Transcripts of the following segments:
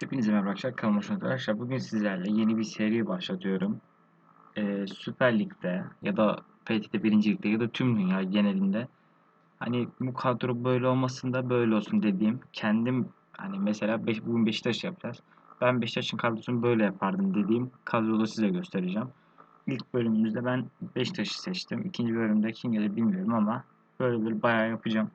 Hepinize merhaba arkadaşlar. Kanalıma. Arkadaşlar bugün sizlerle yeni bir seri başlatıyorum. Ee, Süper Lig'de ya da PTT 1. Lig'de ya da tüm dünya genelinde hani bu kadro böyle olmasında böyle olsun dediğim kendim hani mesela beş, bugün Beşiktaş yapacağız. Ben Beşiktaş'ın kadrosunu böyle yapardım dediğim kadrolu size göstereceğim. İlk bölümümüzde ben Beşiktaş'ı seçtim. İkinci bölümde kim gelir bilmiyorum ama böyle böyle bayağı yapacağım.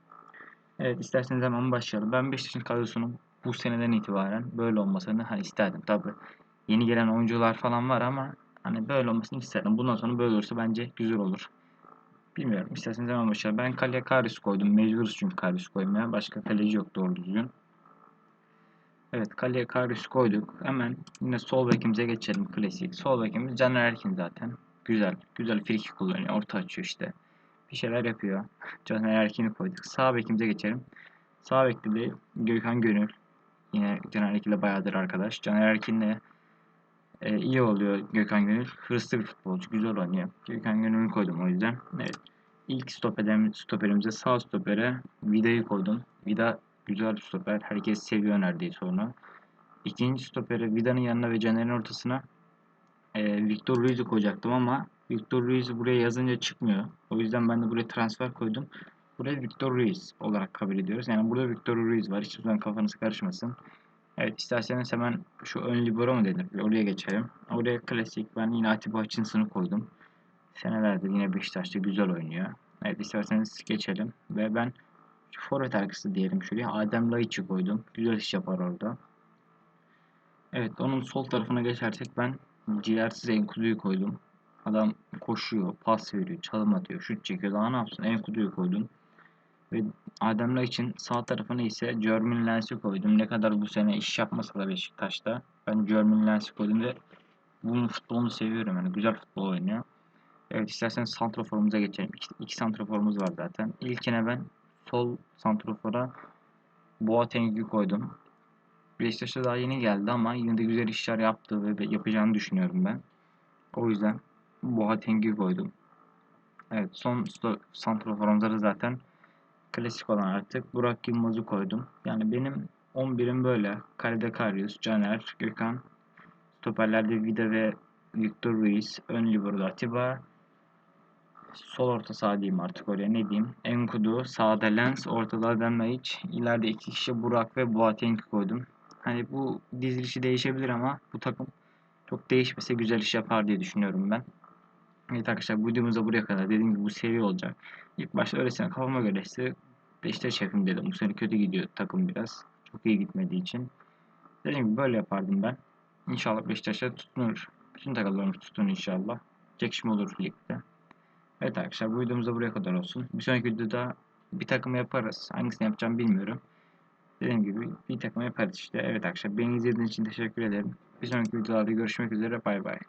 Evet isterseniz hemen başlayalım. Ben Beşiktaş'ın kadrosunu bu seneden itibaren böyle olmasını hani isterdim. Tabi yeni gelen oyuncular falan var ama hani böyle olmasını isterdim. Bundan sonra böyle olursa bence güzel olur. Bilmiyorum. İsterseniz hemen başlayalım. Ben kaleye Karius koydum. Mecburuz çünkü Karius koymaya. Başka kaleci yok doğru düzgün. Evet kaleye Karius koyduk. Hemen yine sol bekimize geçelim. Klasik. Sol bekimiz Caner Erkin zaten. Güzel. Güzel friki kullanıyor. Orta açıyor işte. Bir şeyler yapıyor. Caner Erkin'i koyduk. Sağ bekimize geçelim. Sağ bekte de Gökhan Gönül. Yine Caner Erkin ile bayağıdır arkadaş. Caner Erkin de e, iyi oluyor Gökhan Gönül. Hırslı bir futbolcu. Güzel oynuyor. Gökhan Gönül'ü koydum o yüzden. Evet. İlk stoperimize, stoperimize sağ stopere Vida'yı koydum. Vida güzel bir stoper. Herkes seviyor neredeyse onu. İkinci stopere Vida'nın yanına ve Caner'in ortasına e, Victor Ruiz'i koyacaktım ama Victor Ruiz'i buraya yazınca çıkmıyor. O yüzden ben de buraya transfer koydum. Buraya Victor Ruiz olarak kabul ediyoruz. Yani burada Victor Ruiz var. Hiç zaman kafanız karışmasın. Evet isterseniz hemen şu ön libero mu denir? Oraya geçelim. Oraya klasik ben yine Atiba Hutchinson'ı koydum. Senelerdir yine Beşiktaş'ta güzel oynuyor. Evet isterseniz geçelim. Ve ben şu forvet arkası diyelim şuraya. Adem Laiç'i koydum. Güzel iş yapar orada. Evet onun sol tarafına geçersek ben ciğersiz Enkudu'yu koydum. Adam koşuyor, pas veriyor, çalım atıyor, şut çekiyor. Daha ne yapsın? Enkudu'yu koydum. Ve Adem'le için sağ tarafına ise Jermaine Lens'i koydum. Ne kadar bu sene iş yapmasa da Beşiktaş'ta. Ben Jermaine Lens'i koydum ve bunun futbolunu seviyorum. Yani güzel futbol oynuyor. Evet isterseniz santroforumuza geçelim. İki, iki santroforumuz var zaten. İlkine ben sol santrofora Boateng'i koydum. Beşiktaş'a daha yeni geldi ama yine de güzel işler yaptı ve yapacağını düşünüyorum ben. O yüzden Boateng'i koydum. Evet son santroforumuzda da zaten klasik olan artık Burak Yılmaz'ı koydum. Yani benim 11'im böyle. Kalede Karius, Caner, Gökhan. Stoperlerde Vida ve Victor Ruiz. Ön libero'da Atiba. Sol orta sağ diyeyim artık oraya ne diyeyim. Enkudu, sağda Lens, ortada Adem Laiç. İleride iki kişi Burak ve Boateng koydum. Hani bu dizilişi değişebilir ama bu takım çok değişmese güzel iş yapar diye düşünüyorum ben. Evet arkadaşlar bu videomuzda buraya kadar. Dediğim gibi bu seri olacak. İlk başta öylesine kafama göre işte Beşiktaş şefim dedim. Bu sene kötü gidiyor takım biraz. Çok iyi gitmediği için. Dediğim gibi böyle yapardım ben. İnşallah Beşiktaş'a tutunur. Bütün takımlarımız tutun inşallah. Çekişme olur ligde. Evet arkadaşlar bu videomuzda buraya kadar olsun. Bir sonraki videoda bir takım yaparız. Hangisini yapacağım bilmiyorum. Dediğim gibi bir takım yaparız işte. Evet arkadaşlar beni izlediğiniz için teşekkür ederim. Bir sonraki videolarda görüşmek üzere. Bay bay.